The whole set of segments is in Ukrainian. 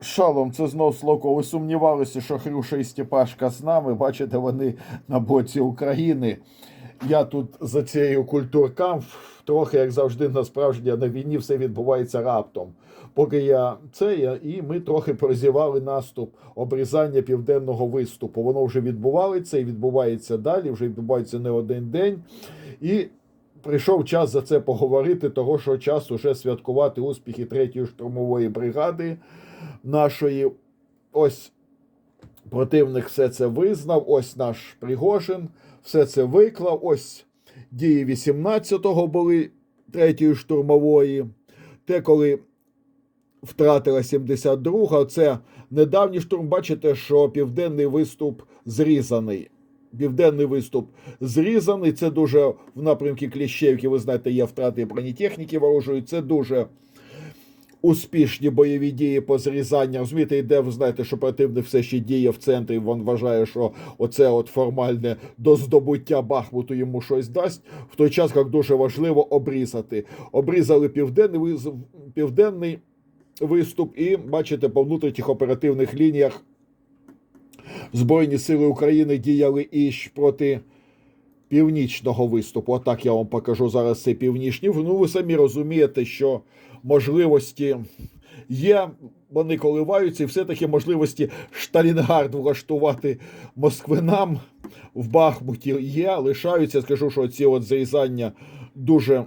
Шалом, це знов Славко. Ви сумнівалися, що Хрюша і Степашка з нами. Бачите, вони на боці України. Я тут за цією культуркам, трохи, як завжди, насправді на війні все відбувається раптом. Поки я це я, і ми трохи прозівали наступ обрізання південного виступу. Воно вже відбувається і відбувається далі, вже відбувається не один день. І прийшов час за це поговорити, того що час уже святкувати успіхи третьої штурмової бригади нашої. Ось противник все це визнав. Ось наш Пригожин, все це виклав. Ось дії 18-го були третьої штурмової. Те, коли втратила 72-га, це недавній штурм. Бачите, що південний виступ зрізаний. Південний виступ зрізаний. Це дуже в напрямку Кліщевки, ви знаєте, є втрати бронетехніки ворожої. Це дуже успішні бойові дії по зрізанню. Розумієте, йде, ви знаєте, що противник все ще діє в центрі. Він вважає, що оце от формальне до здобуття Бахмуту йому щось дасть. В той час, як дуже важливо обрізати. Обрізали південний, південний виступ, і бачите, по внутрішніх оперативних лініях Збройні сили України діяли і проти північного виступу. Отак я вам покажу зараз цей північний. Ну, ви самі розумієте, що можливості є, вони коливаються, і все-таки можливості Шталінгард влаштувати москвинам в Бахмуті є, лишаються. Скажу, що ці от зрізання дуже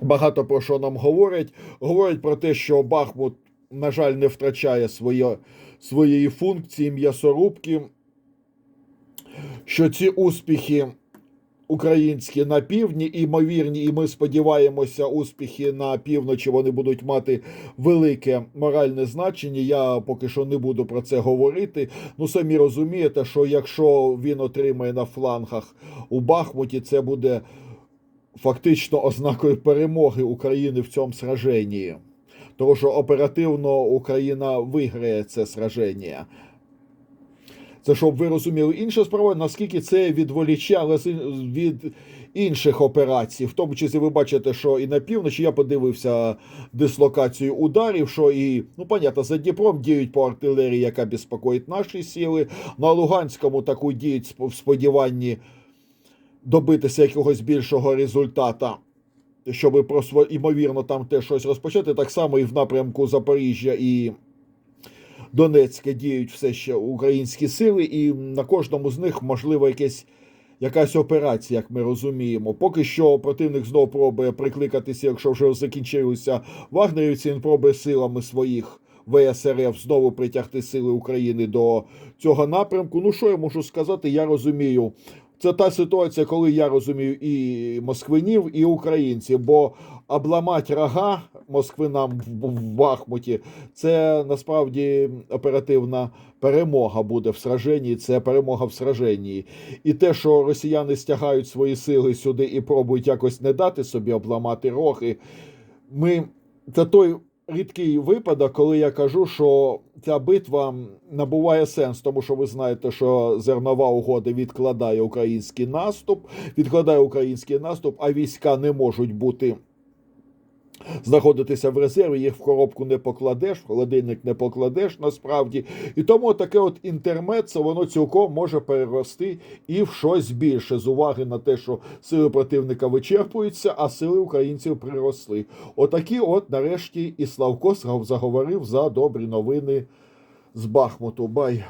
багато про що нам говорять. Говорять про те, що Бахмут, на жаль, не втрачає своє, своєї функції м'ясорубки, що ці успіхи українські на півдні, імовірні, і ми сподіваємося, успіхи на півночі вони будуть мати велике моральне значення. Я поки що не буду про це говорити. Ну, самі розумієте, що якщо він отримає на флангах у Бахмуті, це буде фактично ознакою перемоги України в цьому сраженні. Тому що оперативно Україна виграє це сраження. Це щоб ви розуміли. Інша справа, наскільки це з- від інших операцій. В тому числі ви бачите, що і на півночі я подивився дислокацію ударів, що і, ну, понятно, за Дніпром діють по артилерії, яка безпокоїть наші сили. На Луганському таку діють в сподіванні добитися якогось більшого результата. Щоб просто, ймовірно, там теж щось розпочати. Так само і в напрямку Запоріжжя і Донецька діють все ще українські сили, і на кожному з них можливо якесь. Якась операція, як ми розуміємо. Поки що противник знову пробує прикликатися, якщо вже закінчилися вагнерівці, він пробує силами своїх ВСРФ знову притягти сили України до цього напрямку. Ну що я можу сказати? Я розумію. Це та ситуація, коли я розумію і москвинів, і українців, бо обламати рога москвинам в, в Бахмуті це насправді оперативна перемога буде в сраженні. Це перемога в сраженні. І те, що росіяни стягають свої сили сюди і пробують якось не дати собі обламати роги, ми це той рідкий випадок, коли я кажу, що ця битва набуває сенс, тому що ви знаєте, що зернова угода відкладає український наступ, відкладає український наступ, а війська не можуть бути. Знаходитися в резерві, їх в коробку не покладеш, в холодильник не покладеш насправді. І тому таке от інтермецо, воно цілком може перерости і в щось більше з уваги на те, що сили противника вичерпуються, а сили українців приросли. Отакі, от нарешті, і Славко заговорив за добрі новини з Бахмуту. Бай.